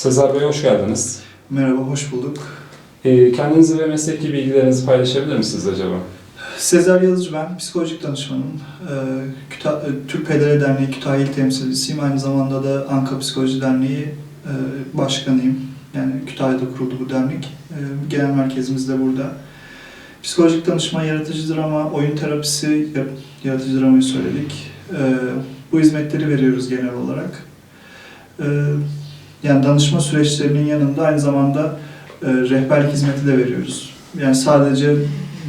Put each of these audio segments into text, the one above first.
Sezer Bey hoş geldiniz. Merhaba, hoş bulduk. Ee, kendinizi ve mesleki bilgilerinizi paylaşabilir misiniz acaba? Sezer Yazıcı ben, psikolojik danışmanım. Ee, e, Türk Pedere Derneği Kütahya İl Temsilcisiyim. Aynı zamanda da Anka Psikoloji Derneği e, başkanıyım. Yani Kütahya'da kuruldu bu dernek. E, Genel merkezimiz de burada. Psikolojik danışma, yaratıcı drama, oyun terapisi, ya- yaratıcı dramayı söyledik. E, Bu hizmetleri veriyoruz genel olarak. E, Yani danışma süreçlerinin yanında aynı zamanda e, rehberlik hizmeti de veriyoruz. Yani sadece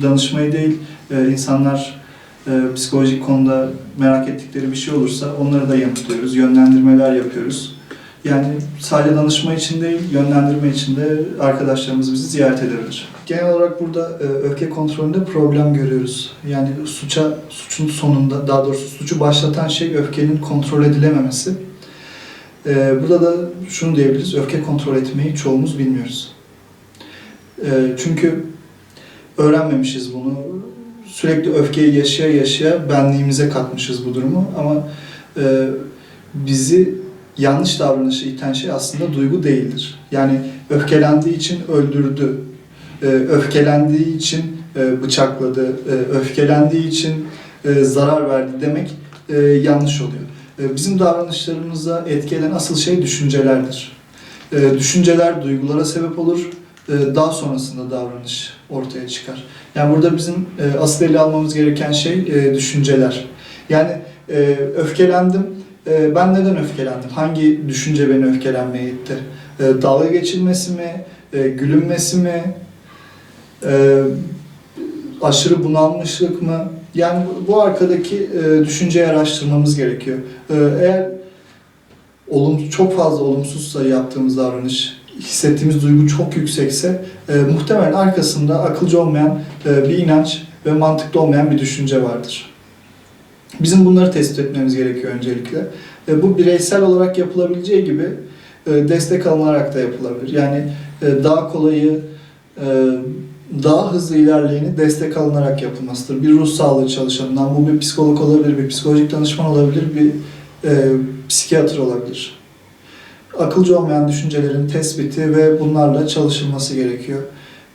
danışmayı değil, e, insanlar e, psikolojik konuda merak ettikleri bir şey olursa onları da yanıtlıyoruz, yönlendirmeler yapıyoruz. Yani sadece danışma için değil, yönlendirme için de arkadaşlarımız bizi ziyaret edebilir. Genel olarak burada e, öfke kontrolünde problem görüyoruz. Yani suça, suçun sonunda, daha doğrusu suçu başlatan şey öfkenin kontrol edilememesi. E, Burada da şunu diyebiliriz, öfke kontrol etmeyi çoğumuz bilmiyoruz. E, Çünkü öğrenmemişiz bunu. Sürekli öfkeyi yaşaya yaşaya benliğimize katmışız bu durumu ama e, bizi yanlış davranışa iten şey aslında duygu değildir. Yani öfkelendiği için öldürdü, e, öfkelendiği için e, bıçakladı, e, öfkelendiği için e, zarar verdi demek e, yanlış oluyor. E, bizim davranışlarımıza etki eden asıl şey düşüncelerdir. E, düşünceler duygulara sebep olur, e, daha sonrasında davranış ortaya çıkar. Yani burada bizim e, asıl ele almamız gereken şey e, düşünceler. Yani öfkelendim. Ben neden öfkelendim? Hangi düşünce beni öfkelenmeye itti? Dalga geçilmesi mi? Gülünmesi mi? Aşırı bunalmışlık mı? Yani bu, arkadaki e, düşünceyi araştırmamız gerekiyor. E, eğer olum, çok fazla olumsuzsa yaptığımız davranış, hissettiğimiz duygu çok yüksekse e, muhtemelen arkasında akılcı olmayan e, bir inanç ve mantıklı olmayan bir düşünce vardır. Bizim bunları tespit etmemiz gerekiyor öncelikle. E, bu bireysel olarak yapılabileceği gibi e, destek alınarak da yapılabilir. Yani e, daha kolayı, e, daha hızlı ilerleyeni destek alınarak yapılmasıdır. Bir ruh sağlığı çalışanından, bu bir psikolog olabilir, bir psikolojik danışman olabilir, bir e, psikiyatr olabilir akılcı olmayan düşüncelerin tespiti ve bunlarla çalışılması gerekiyor.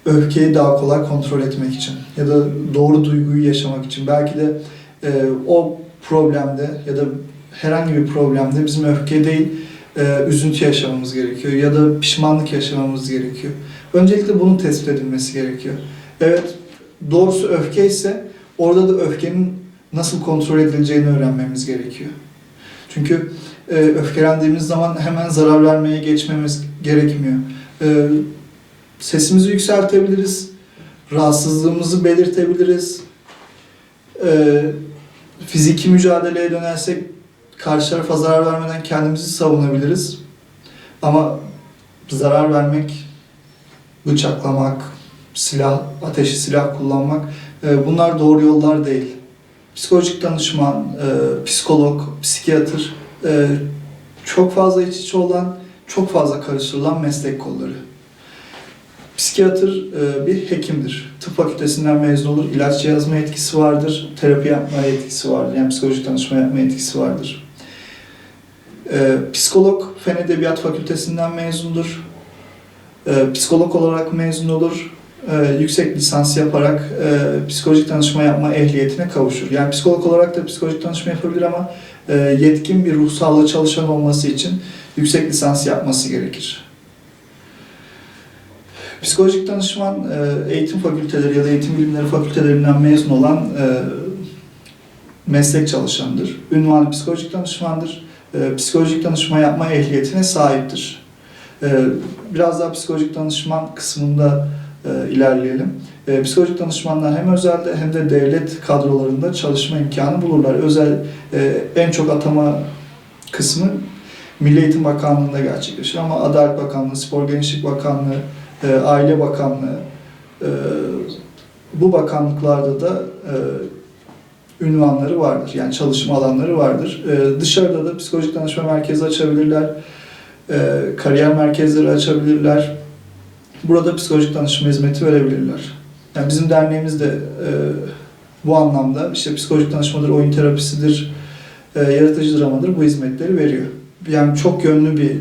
Öfkeyi daha kolay kontrol etmek için ya da doğru duyguyu yaşamak için. Belki de e, o problemde ya da herhangi bir problemde bizim öfke değil, e, üzüntü yaşamamız gerekiyor ya da pişmanlık yaşamamız gerekiyor. Öncelikle bunun tespit edilmesi gerekiyor. Evet, doğrusu öfke ise orada da öfkenin nasıl kontrol edileceğini öğrenmemiz gerekiyor. Çünkü e, öfkelendiğimiz zaman hemen zarar vermeye geçmemiz gerekmiyor. E, sesimizi yükseltebiliriz, rahatsızlığımızı belirtebiliriz. E, fiziki mücadeleye dönersek karşı tarafa zarar vermeden kendimizi savunabiliriz. Ama zarar vermek, bıçaklamak, silah, ateşi silah kullanmak e, bunlar doğru yollar değil. Psikolojik danışman, e, psikolog, psikiyatr e, çok fazla iç içe olan, çok fazla karıştırılan meslek kolları. Psikiyatr e, bir hekimdir. Tıp fakültesinden mezun olur, ilaç yazma etkisi vardır, terapi yapma etkisi vardır, yani psikolojik danışma yapma etkisi vardır. E, psikolog Fen Edebiyat Fakültesinden mezundur. E, psikolog olarak mezun olur, e, yüksek lisans yaparak e, psikolojik danışma yapma ehliyetine kavuşur. Yani psikolog olarak da psikolojik danışma yapabilir ama e, yetkin bir ruh sağlığı çalışan olması için yüksek lisans yapması gerekir. Psikolojik danışman e, eğitim fakülteleri ya da eğitim bilimleri fakültelerinden mezun olan e, meslek çalışanıdır. Ünvanı psikolojik danışmandır. E, Psikolojik danışma yapma ehliyetine sahiptir. E, Biraz daha psikolojik danışman kısmında e, ilerleyelim. E, psikolojik danışmanlar hem özelde hem de devlet kadrolarında çalışma imkanı bulurlar. Özel e, en çok atama kısmı Milli Eğitim Bakanlığı'nda gerçekleşir ama Adalet Bakanlığı, Spor Gençlik Bakanlığı, e, Aile Bakanlığı bu bakanlıklarda da ünvanları vardır. Yani çalışma alanları vardır. Dışarıda da psikolojik danışma merkezi açabilirler. E, kariyer merkezleri açabilirler. Burada psikolojik danışma hizmeti verebilirler. Yani bizim derneğimiz de e, bu anlamda işte psikolojik danışmadır, oyun terapisidir, e, yaratıcı dramadır bu hizmetleri veriyor. Yani çok yönlü bir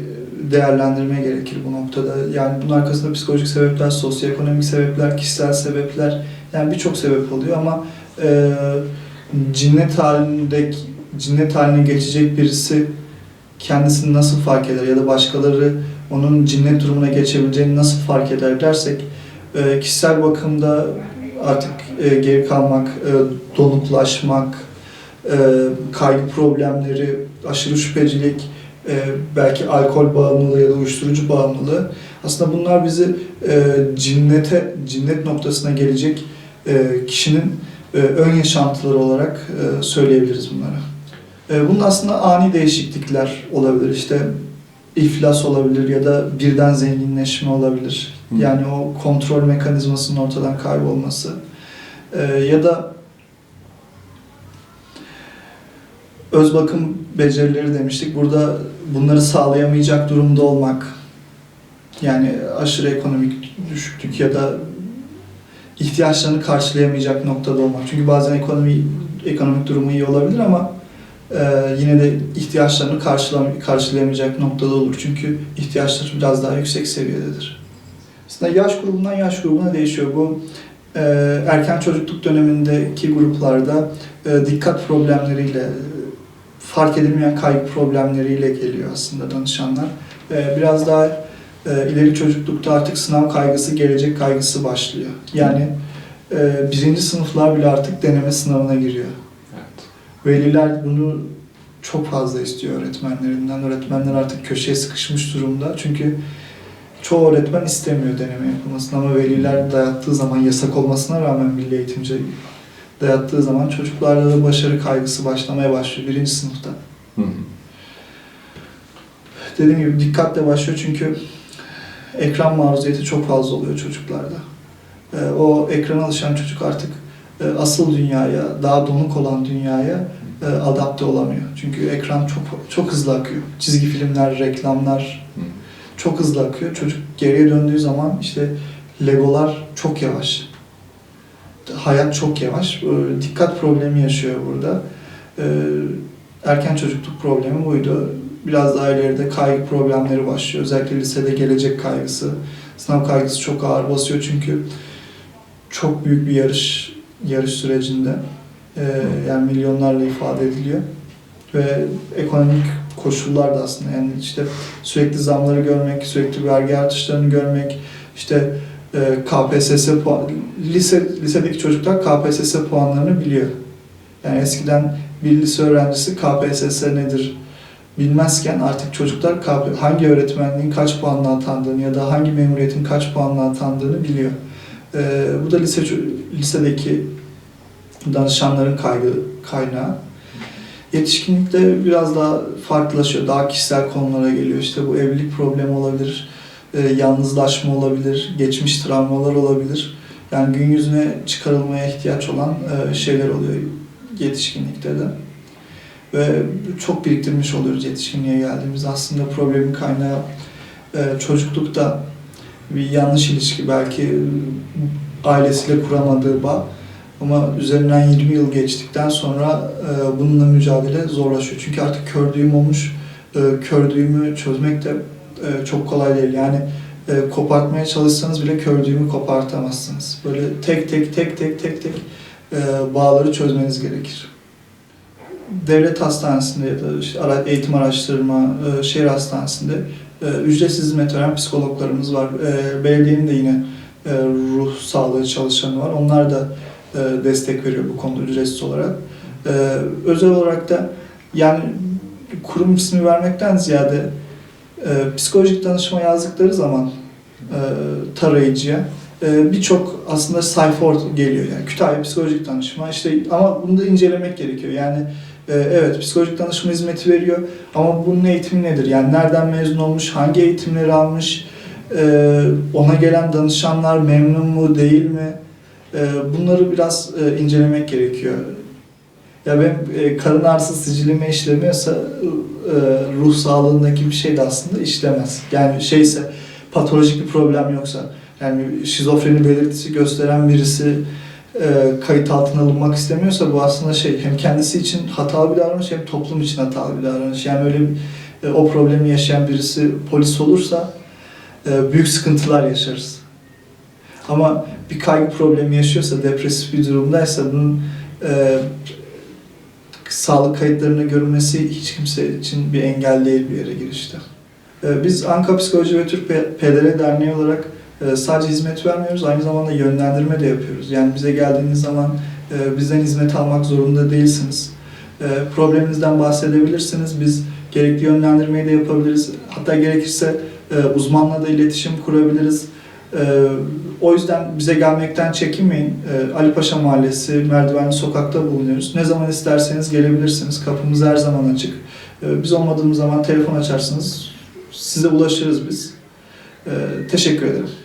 değerlendirme gerekir bu noktada. Yani bunun arkasında psikolojik sebepler, sosyoekonomik sebepler, kişisel sebepler yani birçok sebep oluyor ama e, cinnet halindeki cinnet haline geçecek birisi kendisini nasıl fark eder ya da başkaları onun cinnet durumuna geçebileceğini nasıl fark eder dersek e, kişisel bakımda artık e, geri kalmak, e, donuklaşmak, kaygı problemleri, aşırı şüphecilik, belki alkol bağımlılığı ya da uyuşturucu bağımlılığı aslında bunlar bizi cinnete, cinnet noktasına gelecek kişinin ön yaşantıları olarak söyleyebiliriz bunlara. E, bunun aslında ani değişiklikler olabilir. İşte iflas olabilir ya da birden zenginleşme olabilir. Hı. Yani o kontrol mekanizmasının ortadan kaybolması. E, ya da öz bakım becerileri demiştik. Burada bunları sağlayamayacak durumda olmak. Yani aşırı ekonomik düşüklük ya da ihtiyaçlarını karşılayamayacak noktada olmak. Çünkü bazen ekonomi ekonomik durumu iyi olabilir ama e, yine de ihtiyaçlarını karşılam- karşılayamayacak noktada olur. Çünkü ihtiyaçları biraz daha yüksek seviyededir. Aslında yaş grubundan yaş grubuna değişiyor. Bu e, erken çocukluk dönemindeki gruplarda e, dikkat problemleriyle, fark edilmeyen kaygı problemleriyle geliyor aslında danışanlar. E, biraz daha e, ileri çocuklukta artık sınav kaygısı, gelecek kaygısı başlıyor. Yani e, birinci sınıflar bile artık deneme sınavına giriyor. Veliler bunu çok fazla istiyor öğretmenlerinden. Öğretmenler artık köşeye sıkışmış durumda. Çünkü çoğu öğretmen istemiyor deneme yapılmasını ama veliler dayattığı zaman yasak olmasına rağmen milli eğitimci dayattığı zaman çocuklarda da başarı kaygısı başlamaya başlıyor birinci sınıfta. Hı hı. Dediğim gibi dikkatle başlıyor çünkü ekran maruziyeti çok fazla oluyor çocuklarda. Ee, o ekrana alışan çocuk artık asıl dünyaya, daha donuk olan dünyaya e, adapte olamıyor. Çünkü ekran çok çok hızlı akıyor. Çizgi filmler, reklamlar çok hızlı akıyor. Çocuk geriye döndüğü zaman işte Legolar çok yavaş. Hayat çok yavaş. Ee, Dikkat problemi yaşıyor burada. Erken çocukluk problemi buydu. Biraz daha ileride kaygı problemleri başlıyor. Özellikle lisede gelecek kaygısı, sınav kaygısı çok ağır basıyor çünkü çok büyük bir yarış yarış sürecinde. Ee, yani milyonlarla ifade ediliyor. Ve ekonomik koşullar da aslında yani işte sürekli zamları görmek, sürekli vergi artışlarını görmek, işte e, KPSS puan, lise, lisedeki çocuklar KPSS puanlarını biliyor. Yani eskiden bir lise öğrencisi KPSS nedir bilmezken artık çocuklar hangi öğretmenliğin kaç puanla atandığını ya da hangi memuriyetin kaç puanla atandığını biliyor. E, bu da lise lisedeki danışanların kaygı kaynağı. Yetişkinlikte biraz daha farklılaşıyor. Daha kişisel konulara geliyor. İşte bu evlilik problemi olabilir, e, yalnızlaşma olabilir, geçmiş travmalar olabilir. Yani gün yüzüne çıkarılmaya ihtiyaç olan e, şeyler oluyor yetişkinlikte de. Ve çok biriktirmiş oluyoruz yetişkinliğe geldiğimizde. Aslında problemin kaynağı e, çocuklukta bir yanlış ilişki belki ailesiyle kuramadığı bağ. Ama üzerinden 20 yıl geçtikten sonra e, bununla mücadele zorlaşıyor. Çünkü artık kör düğüm olmuş. E, kör düğümü çözmek de e, çok kolay değil. Yani e, kopartmaya çalışsanız bile kör düğümü kopartamazsınız. Böyle tek tek tek tek tek tek e, bağları çözmeniz gerekir. Devlet hastanesinde ya da işte eğitim araştırma e, şehir hastanesinde ücretsiz hizmet veren psikologlarımız var. E, belediyenin de yine e, ruh sağlığı çalışanı var. Onlar da e, destek veriyor bu konuda ücretsiz olarak. E, özel olarak da yani kurum ismi vermekten ziyade e, psikolojik danışma yazdıkları zaman tarayıcıya birçok aslında sayfa geliyor yani Kütahya psikolojik danışma işte ama bunu da incelemek gerekiyor yani evet psikolojik danışma hizmeti veriyor. Ama bunun eğitimi nedir? Yani nereden mezun olmuş hangi eğitimleri almış? E, ona gelen danışanlar memnun mu değil mi? E, bunları biraz e, incelemek gerekiyor. Ya benim e, karın ağrısı sicilime işlemiyorsa e, ruh sağlığındaki bir şey de aslında işlemez. Yani şeyse patolojik bir problem yoksa. Yani şizofreni belirtisi gösteren birisi kayıt altına alınmak istemiyorsa bu aslında şey hem kendisi için hatalı bir davranış hem toplum için hatalı bir davranış. Yani öyle bir e, o problemi yaşayan birisi polis olursa e, büyük sıkıntılar yaşarız. Ama bir kaygı problemi yaşıyorsa, depresif bir durumdaysa bunun e, sağlık kayıtlarına görünmesi hiç kimse için bir engel değil bir yere girişte. E, biz Anka Psikoloji ve Türk PDR Derneği olarak e, sadece hizmet vermiyoruz, aynı zamanda yönlendirme de yapıyoruz. Yani bize geldiğiniz zaman e, bizden hizmet almak zorunda değilsiniz. E, probleminizden bahsedebilirsiniz. Biz gerekli yönlendirmeyi de yapabiliriz. Hatta gerekirse e, uzmanla da iletişim kurabiliriz. O yüzden bize gelmekten çekinmeyin. E, Ali Paşa Mahallesi, Merdivenli Sokak'ta bulunuyoruz. Ne zaman isterseniz gelebilirsiniz. Kapımız her zaman açık. Biz olmadığımız zaman telefon açarsınız. Size ulaşırız biz. Teşekkür ederim.